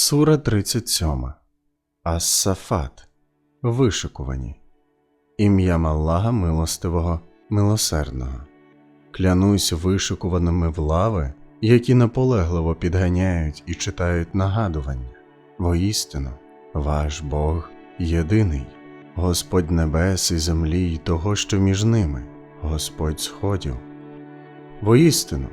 Сура 37. Ас-Сафат. Вишикувані. Ім'ям Аллаха милостивого, милосердного. Клянусь вишикуваними в лави, які наполегливо підганяють і читають нагадування. Воістину, ваш Бог єдиний, Господь небес і землі й того, що між ними, Господь сходів. Воістину,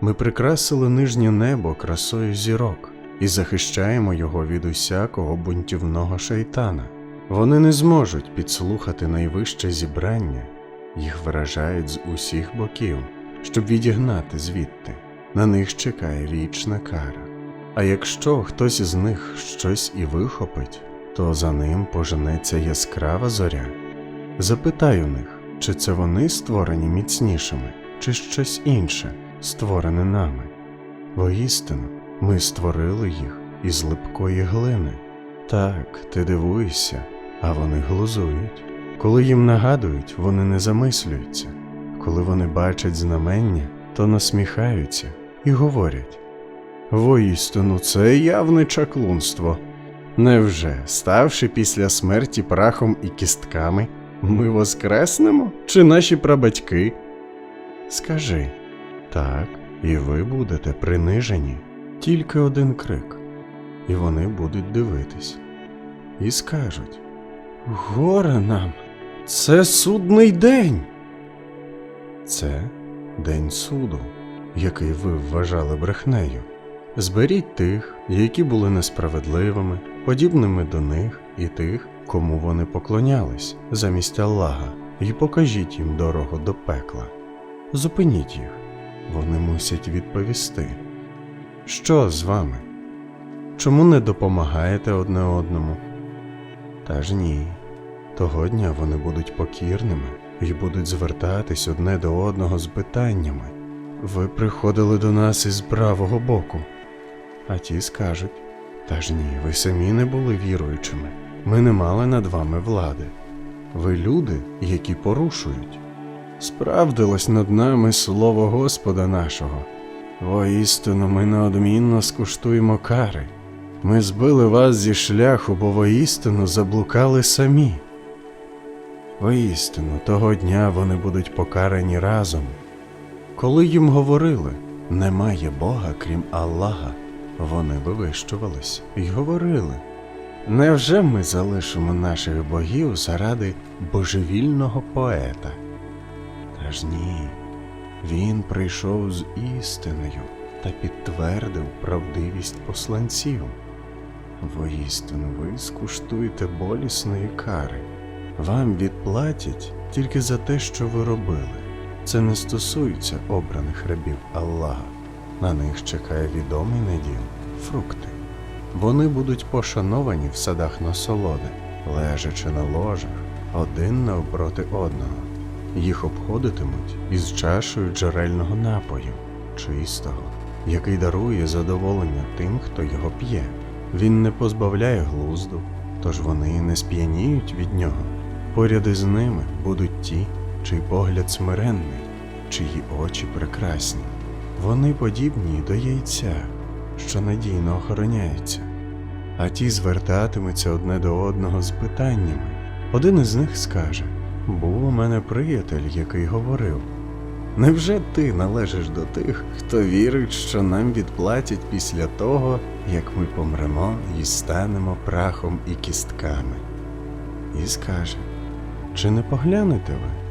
ми прикрасили нижнє небо красою зірок і захищаємо його від усякого бунтівного шайтана. Вони не зможуть підслухати найвище зібрання, їх виражають з усіх боків, щоб відігнати звідти. На них чекає вічна кара. А якщо хтось із них щось і вихопить, то за ним поженеться яскрава зоря. Запитай у них, чи це вони створені міцнішими, чи щось інше, створене нами. Воістину, ми створили їх із липкої глини. Так, ти дивуєшся, а вони глузують. Коли їм нагадують, вони не замислюються. Коли вони бачать знамення, то насміхаються і говорять: Воістину, це явне чаклунство. Невже, ставши після смерті прахом і кістками, ми воскреснемо чи наші прабатьки? Скажи так, і ви будете принижені. Тільки один крик, і вони будуть дивитись, і скажуть: Горе нам, це судний день. Це день суду, який ви вважали брехнею. Зберіть тих, які були несправедливими, подібними до них, і тих, кому вони поклонялись замість Аллаха, і покажіть їм дорогу до пекла. Зупиніть їх, вони мусять відповісти. Що з вами? Чому не допомагаєте одне одному? Та ж ні. Того дня вони будуть покірними і будуть звертатись одне до одного з питаннями. Ви приходили до нас із правого боку. А ті скажуть: Та ж ні, ви самі не були віруючими. Ми не мали над вами влади. Ви люди, які порушують. Справдилось над нами слово Господа нашого. Воістину ми неодмінно скуштуємо кари. Ми збили вас зі шляху, бо воістину заблукали самі. Воістину, того дня вони будуть покарані разом. Коли їм говорили, немає Бога, крім Аллаха, вони вивищувались і говорили. Невже ми залишимо наших богів заради божевільного поета? Та ж ні. Він прийшов з істиною та підтвердив правдивість посланців. Воістину ви скуштуєте болісної кари. Вам відплатять тільки за те, що ви робили. Це не стосується обраних рабів Аллаха. На них чекає відомий наділ фрукти. Вони будуть пошановані в садах насолоди, лежачи на ложах один навпроти одного. Їх обходитимуть із чашею джерельного напою, чистого, який дарує задоволення тим, хто його п'є. Він не позбавляє глузду, тож вони не сп'яніють від нього. Поряд із ними будуть ті, чий погляд смиренний, чиї очі прекрасні. Вони подібні до яйця, що надійно охороняється, а ті звертатимуться одне до одного з питаннями. Один із них скаже був у мене приятель, який говорив: Невже ти належиш до тих, хто вірить, що нам відплатять після того, як ми помремо і станемо прахом і кістками? І скаже: Чи не поглянете ви?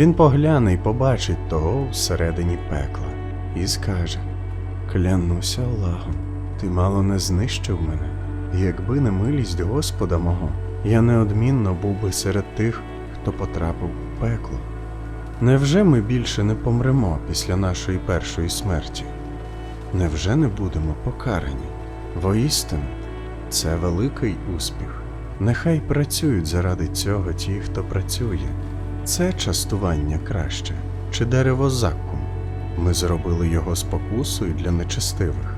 Він погляне і побачить того всередині пекла, і скаже: Клянуся Аллахом, ти мало не знищив мене, якби не милість Господа мого, я неодмінно був би серед тих, хто потрапив у пекло. Невже ми більше не помремо після нашої першої смерті? Невже не будемо покарані? Воістину, це великий успіх. Нехай працюють заради цього ті, хто працює. Це частування краще, чи дерево заккум. Ми зробили його спокусою для нечестивих.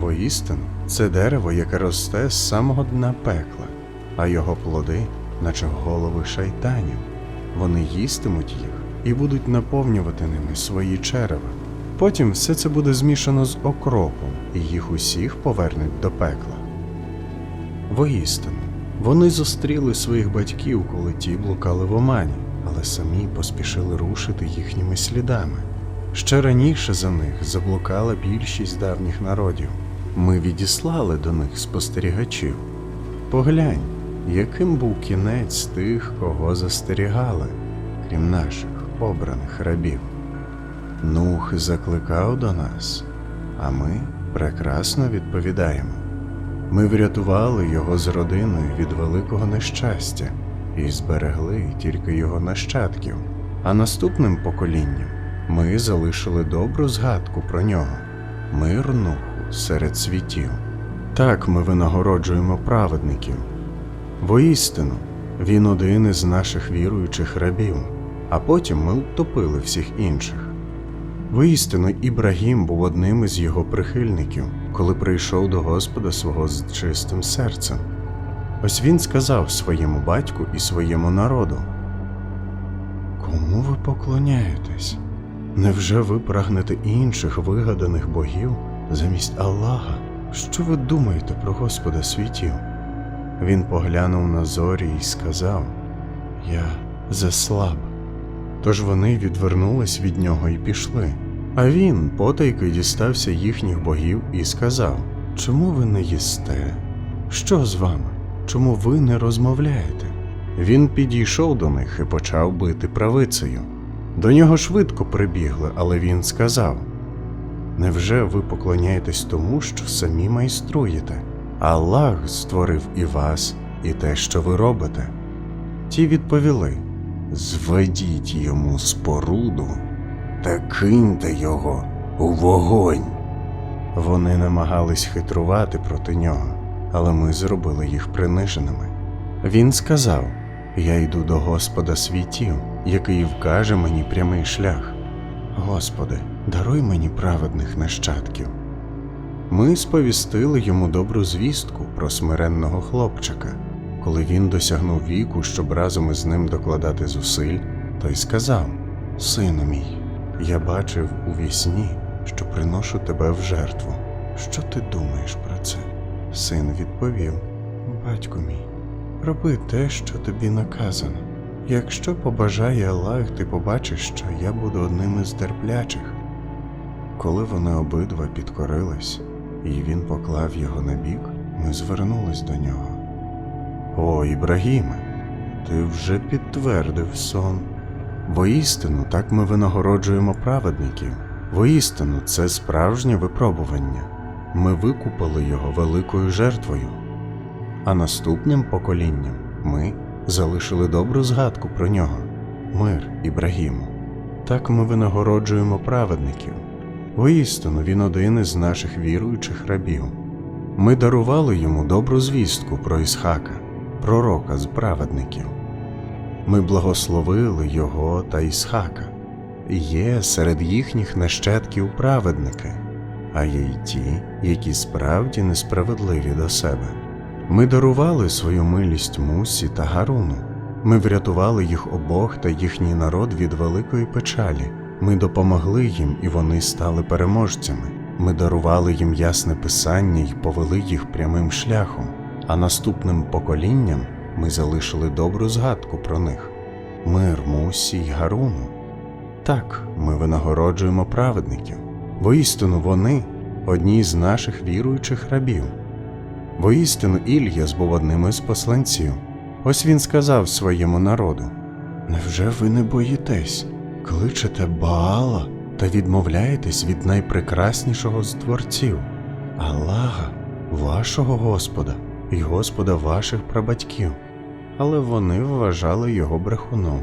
Воістину, це дерево, яке росте з самого дна пекла, а його плоди, наче голови шайтанів. Вони їстимуть їх і будуть наповнювати ними свої черева. Потім все це буде змішано з окропом, і їх усіх повернуть до пекла. Воістину, вони зустріли своїх батьків, коли ті блукали в омані, але самі поспішили рушити їхніми слідами. Ще раніше за них заблукала більшість давніх народів. Ми відіслали до них спостерігачів. Поглянь, яким був кінець тих, кого застерігали, крім наших обраних рабів. Нух закликав до нас, а ми прекрасно відповідаємо. Ми врятували його з родиною від великого нещастя і зберегли тільки його нащадків, а наступним поколінням ми залишили добру згадку про нього, мир Нуху серед світів. Так ми винагороджуємо праведників. Воістину, він один із наших віруючих рабів, а потім ми втопили всіх інших. Воістину, Ібрагім був одним із його прихильників, коли прийшов до Господа свого з чистим серцем. Ось він сказав своєму батьку і своєму народу: Кому ви поклоняєтесь? Невже ви прагнете інших вигаданих богів замість Аллаха? Що ви думаєте про Господа світів? Він поглянув на зорі і сказав: Я заслаб. Тож вони відвернулись від нього і пішли. А він потайки дістався їхніх богів і сказав: Чому ви не їсте? Що з вами? Чому ви не розмовляєте? Він підійшов до них і почав бити правицею. До нього швидко прибігли, але він сказав: Невже ви поклоняєтесь тому, що самі майструєте? Аллах створив і вас, і те, що ви робите. Ті відповіли: Зведіть йому споруду та киньте його у вогонь. Вони намагались хитрувати проти нього, але ми зробили їх приниженими. Він сказав: Я йду до Господа світів, який вкаже мені прямий шлях. Господи, даруй мені праведних нащадків. Ми сповістили йому добру звістку про смиренного хлопчика. Коли він досягнув віку, щоб разом із ним докладати зусиль, той сказав: Сину мій, я бачив у вісні, що приношу тебе в жертву. Що ти думаєш про це? Син відповів: Батько мій, роби те, що тобі наказано. Якщо побажає Аллах, ти побачиш, що я буду одним із терплячих. Коли вони обидва підкорились, і він поклав його на бік, ми звернулись до нього. О, Ібрагіме, ти вже підтвердив сон. Воістину так ми винагороджуємо праведників. Воістину це справжнє випробування. Ми викупили його великою жертвою. А наступним поколінням ми залишили добру згадку про нього мир Ібрагіму. Так ми винагороджуємо праведників. Воістину він один із наших віруючих рабів. Ми дарували йому добру звістку про Ісхака, пророка з праведників. Ми благословили його та Ісхака. Є серед їхніх нащадків праведники, а є й ті, які справді несправедливі до себе. Ми дарували свою милість Мусі та Гаруну. Ми врятували їх обох та їхній народ від великої печалі. Ми допомогли їм, і вони стали переможцями. Ми дарували їм ясне писання і повели їх прямим шляхом, а наступним поколінням ми залишили добру згадку про них мир Мусі й Гаруну. Так, ми винагороджуємо праведників. Воістину вони одні з наших віруючих рабів. Воістину Ільяс був одним із посланців. Ось він сказав своєму народу: Невже ви не боїтесь, кличете Баала та відмовляєтесь від найпрекраснішого з творців, Аллаха, вашого Господа і Господа ваших прабатьків? Але вони вважали його брехуном.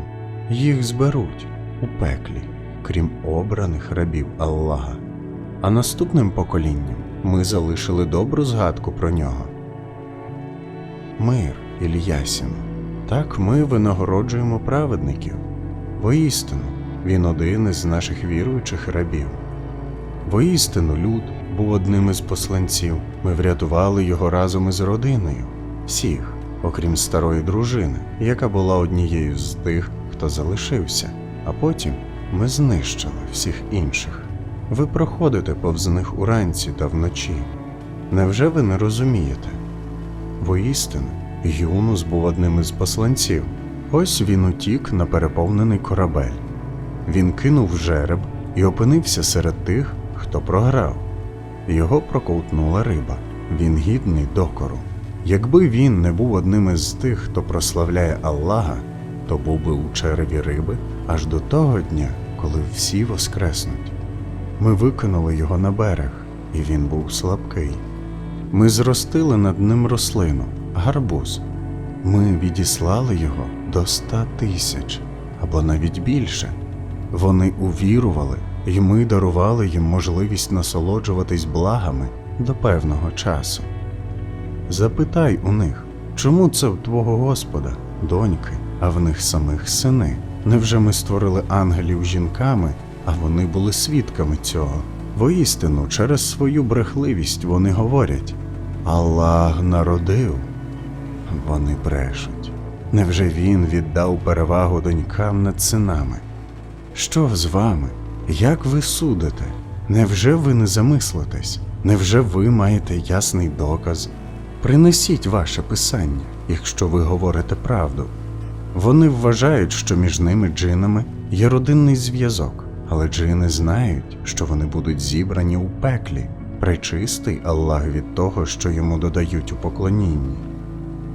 Їх зберуть у пеклі, крім обраних рабів Аллаха. А наступним поколінням ми залишили добру згадку про нього. Мир Ільясіну. Так ми винагороджуємо праведників. Воістину, він один із наших віруючих рабів. Воістину, люд був одним із посланців. Ми врятували його разом із родиною, всіх, окрім старої дружини, яка була однією з тих, хто залишився, а потім ми знищили всіх інших. Ви проходите повз них уранці та вночі. Невже ви не розумієте? Воістину, Юнус був одним із посланців. Ось він утік на переповнений корабель. Він кинув жереб і опинився серед тих, хто програв. Його проковтнула риба. Він гідний докору. Якби він не був одним із тих, хто прославляє Аллаха, то був би у череві риби аж до того дня, коли всі воскреснуть. Ми викинули його на берег, і він був слабкий. Ми зростили над ним рослину, гарбуз. Ми відіслали його до ста тисяч або навіть більше. Вони увірували, і ми дарували їм можливість насолоджуватись благами до певного часу. Запитай у них, чому це в твого Господа, доньки, а в них самих сини? Невже ми створили ангелів жінками, а вони були свідками цього? Воістину, через свою брехливість вони говорять Аллах народив. Вони брешуть. Невже він віддав перевагу донькам над синами? Що з вами? Як ви судите? Невже ви не замислитесь? Невже ви маєте ясний доказ? Принесіть ваше писання, якщо ви говорите правду. Вони вважають, що між ними джинами є родинний зв'язок, але джини знають, що вони будуть зібрані у пеклі, причистий Аллах від того, що йому додають у поклонінні.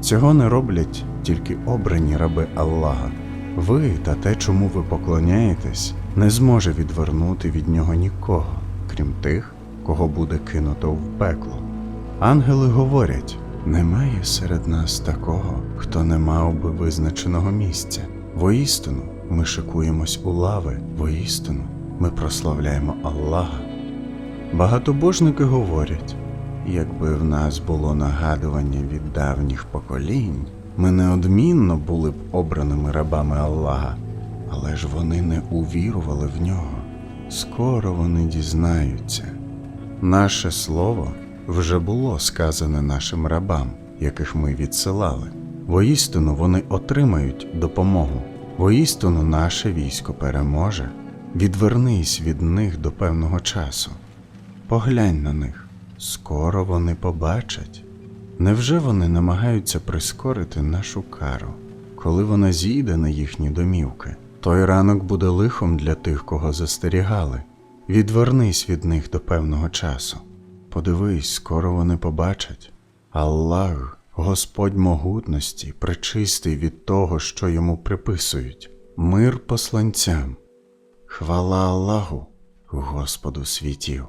Цього не роблять тільки обрані раби Аллаха. Ви та те, чому ви поклоняєтесь, не зможе відвернути від нього нікого, крім тих, кого буде кинуто в пекло. Ангели говорять: немає серед нас такого, хто не мав би визначеного місця. Воістину ми шикуємось у лави, воістину ми прославляємо Аллаха. Багатобожники говорять, якби в нас було нагадування від давніх поколінь, ми неодмінно були б обраними рабами Аллаха, але ж вони не увірували в нього. Скоро вони дізнаються. Наше слово вже було сказане нашим рабам, яких ми відсилали. Воістину вони отримають допомогу. Воістину наше військо переможе. Відвернись від них до певного часу. Поглянь на них, скоро вони побачать. Невже вони намагаються прискорити нашу кару, коли вона зійде на їхні домівки? Той ранок буде лихом для тих, кого застерігали. Відвернись від них до певного часу. Подивись, скоро вони побачать. Аллах, Господь могутності, причистий від того, що йому приписують, мир посланцям. Хвала Аллаху, Господу світів.